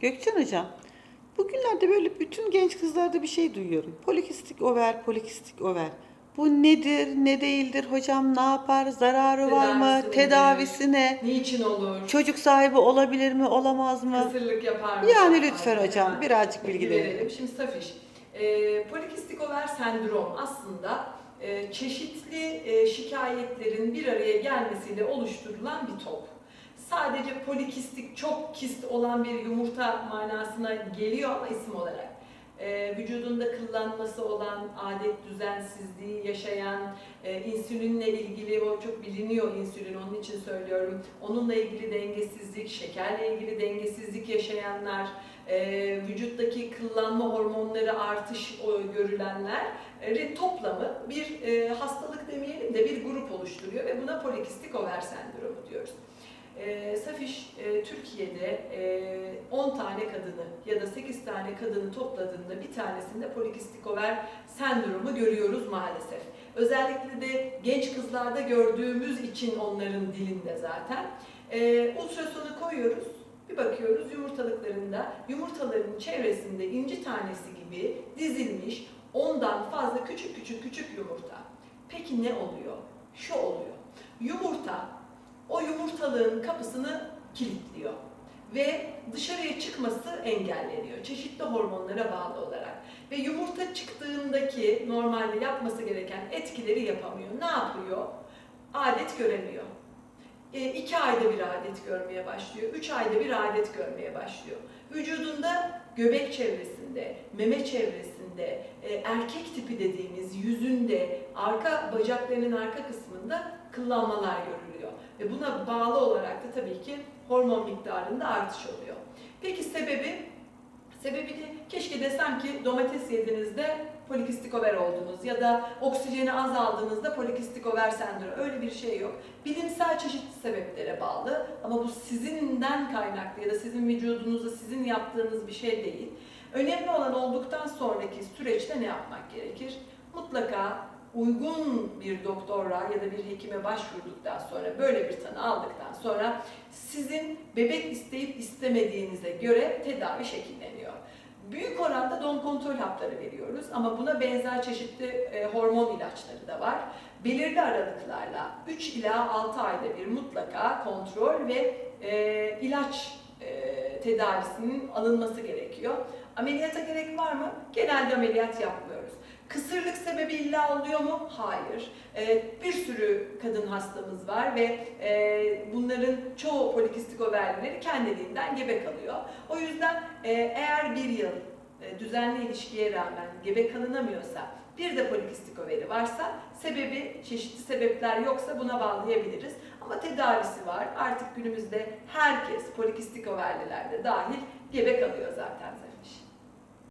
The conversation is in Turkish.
Gökçen Hocam, bugünlerde böyle bütün genç kızlarda bir şey duyuyorum. Polikistik over, polikistik over. Bu nedir, ne değildir hocam, ne yapar, zararı var mı, Tedavisi nedir? tedavisi ne, Niçin olur? çocuk sahibi olabilir mi, olamaz mı? Kısırlık yapar mı? Yani lütfen mı? hocam, birazcık bilgi verelim. verelim. Şimdi Safiş, e, polikistik over sendrom aslında e, çeşitli e, şikayetlerin bir araya gelmesiyle oluşturulan bir top. Sadece polikistik, çok kist olan bir yumurta manasına geliyor ama isim olarak. E, vücudunda kıllanması olan, adet düzensizliği yaşayan, e, insülinle ilgili, o çok biliniyor insülin, onun için söylüyorum. Onunla ilgili dengesizlik, şekerle ilgili dengesizlik yaşayanlar, e, vücuttaki kıllanma hormonları artış o, görülenler e, toplamı bir e, hastalık demeyelim de bir grup oluşturuyor ve buna polikistik over sendromu diyoruz. E, Safiş e, Türkiye'de e, 10 tane kadını ya da 8 tane kadını topladığında bir tanesinde polikistik over sendromu görüyoruz maalesef. Özellikle de genç kızlarda gördüğümüz için onların dilinde zaten. E, ultrasonu koyuyoruz, bir bakıyoruz yumurtalıklarında, yumurtaların çevresinde inci tanesi gibi dizilmiş ondan fazla küçük küçük küçük yumurta. Peki ne oluyor? Şu oluyor. Yumurta o yumurtalığın kapısını kilitliyor ve dışarıya çıkması engelleniyor çeşitli hormonlara bağlı olarak. Ve yumurta çıktığındaki normalde yapması gereken etkileri yapamıyor. Ne yapıyor? Adet göremiyor. E, iki ayda bir adet görmeye başlıyor. Üç ayda bir adet görmeye başlıyor. Vücudunda göbek çevresinde, meme çevresinde, e, erkek tipi dediğimiz yüzünde, arka bacaklarının arka kısmında kıllanmalar görülüyor. Ve buna bağlı olarak da tabii ki hormon miktarında artış oluyor. Peki sebebi? Sebebi de keşke desem ki domates yediğinizde polikistik over oldunuz ya da oksijeni az aldığınızda polikistik over sendromu. Öyle bir şey yok. Bilimsel çeşitli sebeplere bağlı ama bu sizinden kaynaklı ya da sizin vücudunuzda sizin yaptığınız bir şey değil. Önemli olan olduktan sonraki süreçte ne yapmak gerekir? Mutlaka uygun bir doktora ya da bir hekime başvurduktan sonra böyle bir tanı aldıktan sonra sizin bebek isteyip istemediğinize göre tedavi şekilleniyor. Büyük oranda doğum kontrol hapları veriyoruz ama buna benzer çeşitli e, hormon ilaçları da var. Belirli aralıklarla 3 ila 6 ayda bir mutlaka kontrol ve e, ilaç e, tedavisinin alınması gerekiyor. Ameliyata gerek var mı? Genelde ameliyat yapmıyoruz. Kısırlık sebebi illa oluyor mu? Hayır. Ee, bir sürü kadın hastamız var ve e, bunların çoğu polikistik overleri kendiliğinden gebe kalıyor. O yüzden e, eğer bir yıl e, düzenli ilişkiye rağmen gebe kalınamıyorsa bir de polikistik overi varsa sebebi çeşitli sebepler yoksa buna bağlayabiliriz. Ama tedavisi var. Artık günümüzde herkes polikistik overlilerde dahil gebe kalıyor zaten Zariş.